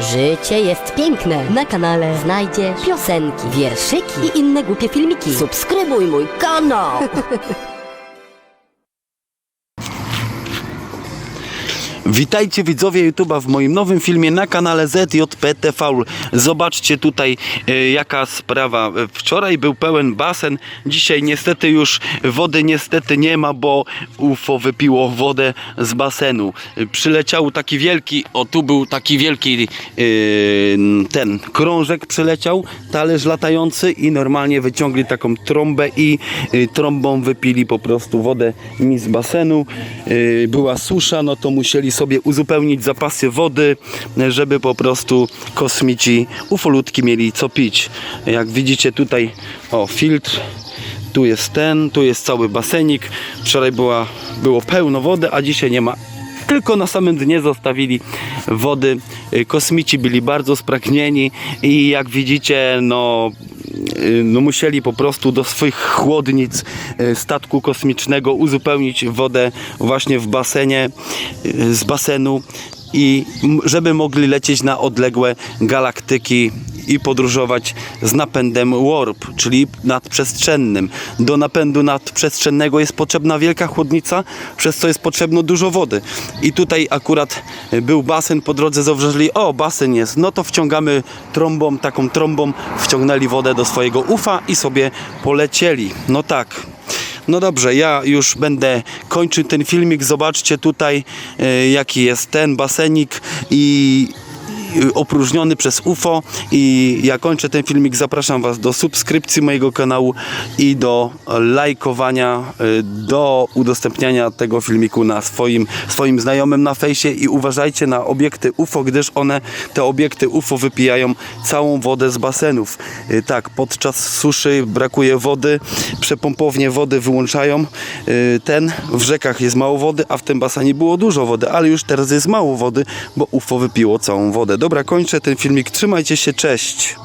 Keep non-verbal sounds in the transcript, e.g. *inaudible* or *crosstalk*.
Życie jest piękne. Na kanale znajdziesz piosenki, wierszyki i inne głupie filmiki. Subskrybuj mój kanał. *laughs* Witajcie widzowie YouTube'a w moim nowym filmie na kanale ZJPTV. Zobaczcie tutaj e, jaka sprawa. E, Wczoraj był pełen basen, dzisiaj niestety już wody niestety nie ma, bo UFO wypiło wodę z basenu. E, Przyleciał taki wielki, o tu był taki wielki e, ten krążek przyleciał, talerz latający i normalnie wyciągli taką trąbę i e, trąbą wypili po prostu wodę mi z basenu. E, Była susza, no to musieli sobie uzupełnić zapasy wody, żeby po prostu kosmici ufolutki mieli co pić. Jak widzicie tutaj, o filtr, tu jest ten, tu jest cały basenik. Wczoraj była, było pełno wody, a dzisiaj nie ma. Tylko na samym dnie zostawili wody. Kosmici byli bardzo spragnieni i jak widzicie, no no musieli po prostu do swoich chłodnic y, statku kosmicznego uzupełnić wodę właśnie w basenie, y, z basenu i żeby mogli lecieć na odległe galaktyki i podróżować z napędem warp, czyli nadprzestrzennym. Do napędu nadprzestrzennego jest potrzebna wielka chłodnica, przez co jest potrzebno dużo wody. I tutaj akurat był basen po drodze, zauważyli, o basen jest, no to wciągamy trąbą, taką trąbą, wciągnęli wodę do swojego ufa i sobie polecieli. No tak. No dobrze, ja już będę kończył ten filmik. Zobaczcie tutaj, e, jaki jest ten basenik i opróżniony przez UFO i ja kończę ten filmik, zapraszam Was do subskrypcji mojego kanału i do lajkowania, y, do udostępniania tego filmiku na swoim, swoim znajomym na fejsie i uważajcie na obiekty UFO, gdyż one, te obiekty UFO wypijają całą wodę z basenów. Y, Tak, podczas suszy brakuje wody, przepompownie wody wyłączają y, ten, w rzekach jest mało wody, a w tym basenie było dużo wody, ale już teraz jest mało wody, bo UFO wypiło całą wodę. Dobra, kończę ten filmik, trzymajcie się, cześć!